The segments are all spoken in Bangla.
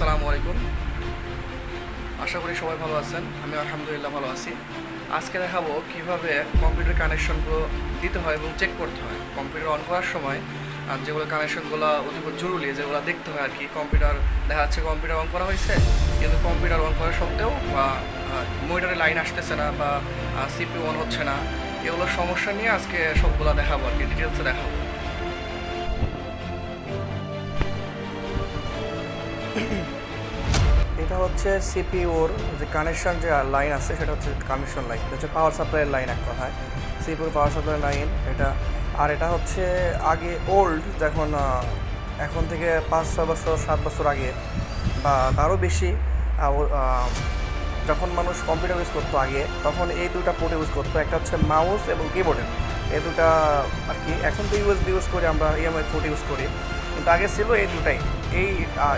আসসালামু আলাইকুম। আশা করি সবাই ভালো আছেন, আমি আলহামদুলিল্লাহ ভালো আছি। আজকে দেখাবো কীভাবে কম্পিউটার কানেকশনগুলো দিতে হয় এবং চেক করতে হয়। কম্পিউটার অন করার সময় যেগুলো কানেকশনগুলো অতীব জরুরি, যেগুলো দেখতে হয় আর কি, কম্পিউটার দেখা যাচ্ছে কম্পিউটার অন করা হয়েছে, কিন্তু কম্পিউটার অন করা সত্ত্বেও বা মনিটরে লাইন আসতেছে না বা সিপি অন হচ্ছে না। এগুলো সমস্যা নিয়ে আজকে সবগুলো দেখাবো আর কি ডিটেলসে দেখাবো। এটা হচ্ছে সিপিওর যে কানেকশন যে লাইন আছে, সেটা হচ্ছে কানেকশন লাইন এটা হচ্ছে পাওয়ার সাপ্লাইয়ের লাইন এক কথায়। সিপিওর পাওয়ার সাপ্লাই লাইন এটা, আর এটা হচ্ছে আগে ওল্ড যখন এখন থেকে পাঁচ, ছয় বছর, সাত বছর আগে বা তারও বেশি যখন মানুষ কম্পিউটার ইউজ করতো আগে, তখন এই দুটা পোর্ট ইউজ করতো। একটা হচ্ছে মাউস এবং কিবোর্ডের এই দুটা আর কি। এখন তো ইউএসবি ইউজ করি, আমরা ইএমআই পোর্ট ইউজ করি। কিন্তু আগে ছিল এই দুটাই। এই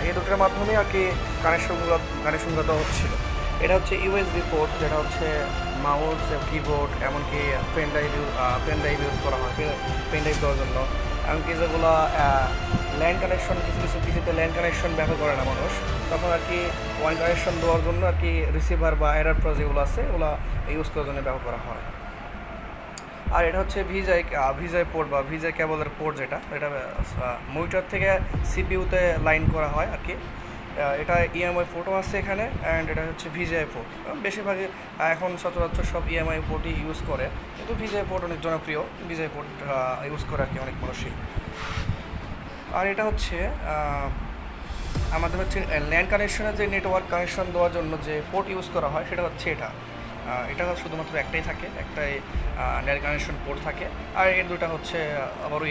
এই দুটার মাধ্যমে আর কি কানেকশনগুলো কানেকশনগুলো দেওয়া হচ্ছিল। এটা হচ্ছে ইউএসবি পোর্ট যেটা হচ্ছে মাউস কিবোর্ড এমনকি pen drive pen drive use করা হয় পেন ড্রাইভ দেওয়ার জন্য। এমনকি যেগুলো ল্যান্ড কানেকশন কিছু কিছু কিছুতে ল্যান্ড কানেকশন ব্যবহার করে না মানুষ। তখন আর কি ওয়ান কানেকশন দেওয়ার জন্য আর কি রিসিভার বা এরার প্রো যেগুলো আছে, ওগুলো ইউজ করার জন্য ব্যবহার করা হয়। আর এটা হচ্ছে ভিজাই ভিজাই পোর্ট বা ভিজাই কেবলের পোর্ট যেটা, এটা মনিটর থেকে সিপিইউতে লাইন করা হয় আর কি। এটা ইএমআই পোর্টও আছে এখানে অ্যান্ড এটা হচ্ছে ভিজিআই পোর্ট বেশিরভাগই এখন সচরাচর সব ইএমআই পোর্টই ইউজ করে, কিন্তু ভিজিআই পোর্ট অনেক জনপ্রিয়। ভিজিআই পোর্ট ইউজ করে আর কি অনেক মানুষই। আর এটা হচ্ছে আমাদের হচ্ছে ল্যান্ড কানেকশনের যে নেটওয়ার্ক কানেকশন দেওয়ার জন্য যে পোর্ট ইউজ করা হয়, সেটা হচ্ছে এটা। এটা শুধুমাত্র একটাই থাকে, একটাই ল্যান্ড কানেকশন পোর্ট থাকে। আর এর দুটা হচ্ছে আবারও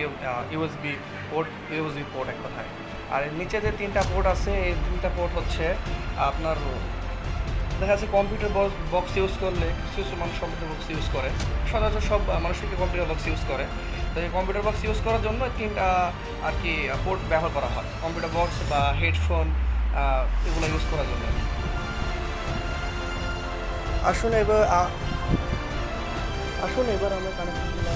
ইউএসবি পোর্ট ইউএসবি পোর্ট এক কথায়। আর নিচে যে তিনটা পোর্ট আছে, এই তিনটা পোর্ট হচ্ছে আপনার, দেখা যাচ্ছে কম্পিউটার বক্স ইউজ করলে, কিছু কিছু মানুষ কম্পিউটার বক্স ইউজ করে। সচরাচর সব মানুষই কম্পিউটার বক্স ইউজ করে। তো এই কম্পিউটার বক্স ইউজ করার জন্য তিনটা, আর কি পোর্ট ব্যবহার করা হয়। কম্পিউটার বক্স বা হেডফোন এগুলো ইউজ করার জন্য। আসুন এবার আসুন এবার আমরা কানেকশনগুলো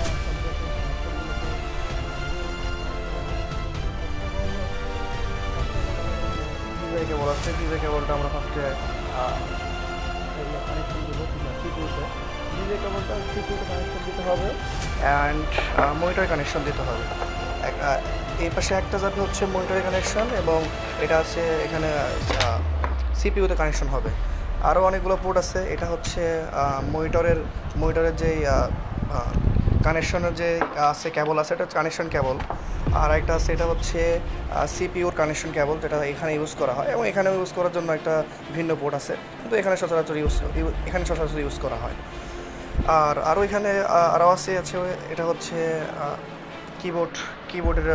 কেবল আছে কেবলটা আমরা কানেকশন কেবলটা কানেকশন দিতে হবে। অ্যান্ড মনিটর কানেকশন দিতে হবে। এই পাশে একটা যাবে হচ্ছে মনিটরের কানেকশন এবং এটা আছে এখানে সিপিউতে কানেকশন হবে। আরও অনেকগুলো পোর্ট আছে। এটা হচ্ছে মনিটরের মনিটরের যেই কানেকশনের যে আছে কেবল আছে, এটা কানেকশন কেবল আর একটা আছে, এটা হচ্ছে সিপিউর কানেকশন কেবল যেটা এখানে ইউজ করা হয় এবং এখানে ইউজ করার জন্য একটা ভিন্ন পোর্ট আছে। কিন্তু এখানে সচরাচর ইউজ এখানে সচরাচর ইউজ করা হয়। আর আরও এখানে আরও আছে আছে, এটা হচ্ছে কিবোর্ড কিবোর্ডের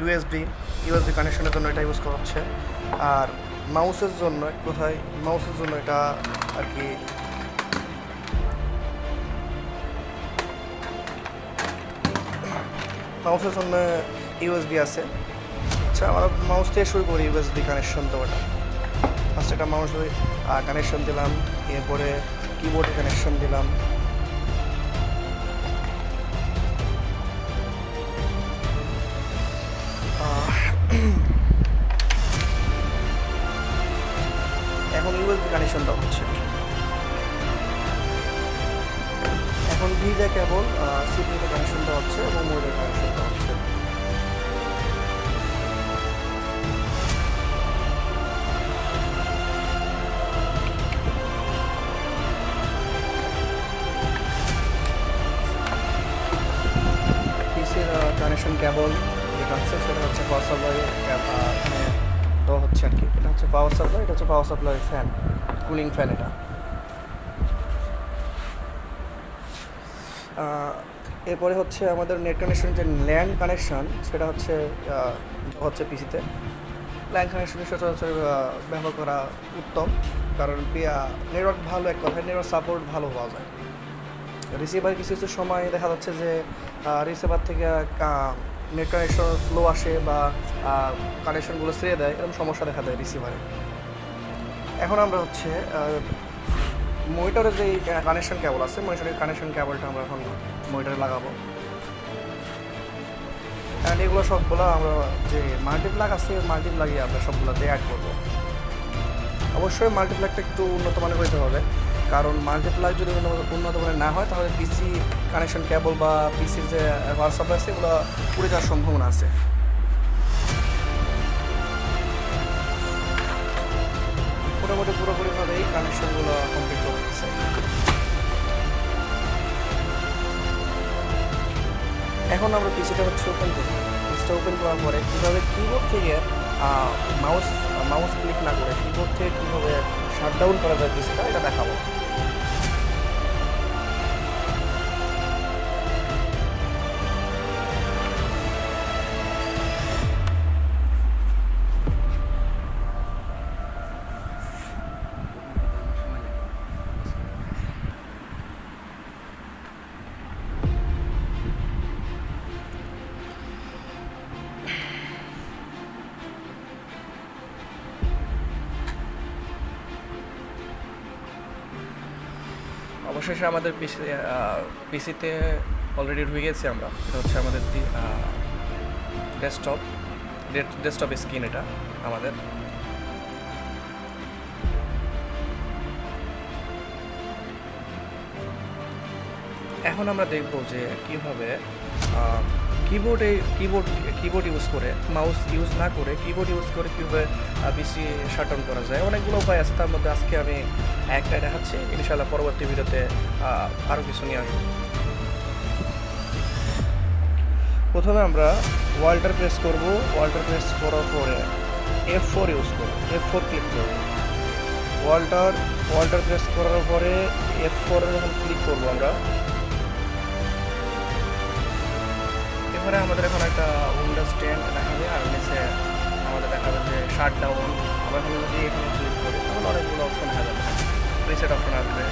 ইউএসবি ইউএসবি কানেকশনের জন্য এটা ইউজ করা হচ্ছে। আর মাউসের জন্য, কোথায় মাউসের জন্য এটা আর কি? মাউসের জন্য ইউএসবি আছে। আচ্ছা আমরা মাউস থেকে শুরু করি ইউএসবি কানেকশন দেওয়াটা ফার্স্ট একটা মাউস কানেকশন দিলাম, এরপরে কিবোর্ডে কানেকশন দিলাম। কানেকশন দেওয়া হচ্ছে। এখন ভিজা কেবল সিপিতে কানেকশন দেওয়া হচ্ছে এবং মোবাইলের কানেকশন দেওয়া হচ্ছে। কানেকশন কেবল যেটা আছে সেটা হচ্ছে এখানে দেওয়া হচ্ছে আর কি, এটা হচ্ছে পাওয়ার সাপ্লাই এটা হচ্ছে power supply fan cooling fan এটা। এরপরে হচ্ছে আমাদের নেট কানেকশন যে ল্যান্ড কানেকশন সেটা হচ্ছে হচ্ছে পিসিতে ল্যান্ড কানেকশন সচরাচর ব্যবহার করা উত্তম, কারণ নেটওয়ার্ক ভালো, এক কথায় নেটওয়ার্ক সাপোর্ট ভালো পাওয়া যায়। রিসিভার কিছু কিছু সময় দেখা যাচ্ছে যে রিসিভার থেকে নেট কানেকশন স্লো আসে বা কানেকশনগুলো ছেড়ে দেয়, এরকম সমস্যা দেখা দেয় রিসিভারে এখন আমরা হচ্ছে মনিটরের যে কানেকশন কেবল আছে মনিটরের কানেকশন কেবলটা আমরা এখন মনিটরে লাগাবো। অ্যান্ড এগুলো সবগুলো আমরা যে মাল্টিপ্লাগ আছে মাল্টিপ্লাগই আমরা সবগুলোতে অ্যাড করব। অবশ্যই মাল্টিপ্লাগটা একটু উন্নত মানের হইতে হবে। কারণ মাল্টিপ্লাগ যদি উন্নত- মানের না হয়, তাহলে পিসি কানেকশন কেবল বা পিসির যে হোয়াটসঅ্যাপ আছে, এগুলো পুড়ে যাওয়ার সম্ভাবনা আছে। মোটামুটি পুরোপুরিভাবেই কানেকশনগুলো কমপ্লিট করতেছে এখন আমরা পিসিটা হচ্ছে ওপেন করব পিসিটা ওপেন করার পরে কীভাবে কিবোর্ড থেকে মাউস মাউস ক্লিক না করে কিবোর্ড থেকে কীভাবে শাট ডাউন করা যায় পিসিটা এটা দেখাবো। অবশেষে আমাদের পিসি পিসিতে অলরেডি ঢুকে গেছি আমরা। এটা হচ্ছে আমাদের ডেস্কটপ ডেস্কটপ স্ক্রিন এটা আমাদের। এখন আমরা দেখব যে কীভাবে কিবোর্ডে কিবোর্ড কিবোর্ড ইউজ করে মাউস ইউজ না করে কিবোর্ড ইউজ করে কীভাবে বেশি শাট ডাউন করা যায়? অনেকগুলো উপায় আছে, তার মধ্যে আজকে আমি একটা দেখাচ্ছি। ইনশাআল্লাহ পরবর্তী ভিডিওতে আরও কিছু নিয়ে আসব। প্রথমে আমরা ওয়াল্টার প্রেস করব। ওয়াল্টার প্রেস করার পরে এফ ফোর ইউজ করব। এফ ফোর ক্লিক করব। ওয়াল্টার ওয়াল্টার প্রেস করার পরে এফ ফোরে ক্লিক করব আমরা। এবারে আমাদের এখন একটা উইন্ডোজ টেন দেখাবে আর নিচে আমাদের দেখাবে যে শার্ট ডাউন আবার যদি এখানে ক্লিক করি, তাহলে অনেকগুলো অপশন দেখা যাবে। রিসেট অপশন আসবে।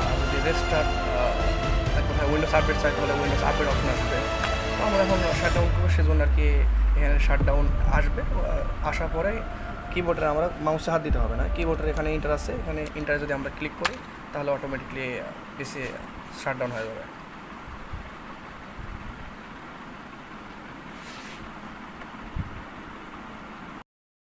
আর যদি রেস্টার্ট কোথায় উইন্ডোজ আপডেট চাই, তাহলে উইন্ডোজ আপডেট অপশন আসবে। তো আমরা এখন শার্ট ডাউন করব, সেজন্য আর কি এখানে শাট ডাউন আসবে আসার পরে কিবোর্ডের আমরা মাউসে হাত দিতে হবে না। কিবোর্ডের এখানে ইন্টার আছে। এখানে ইন্টারে যদি আমরা ক্লিক করি, তাহলে অটোমেটিকলি পিসি শাট ডাউন হয়ে যাবে।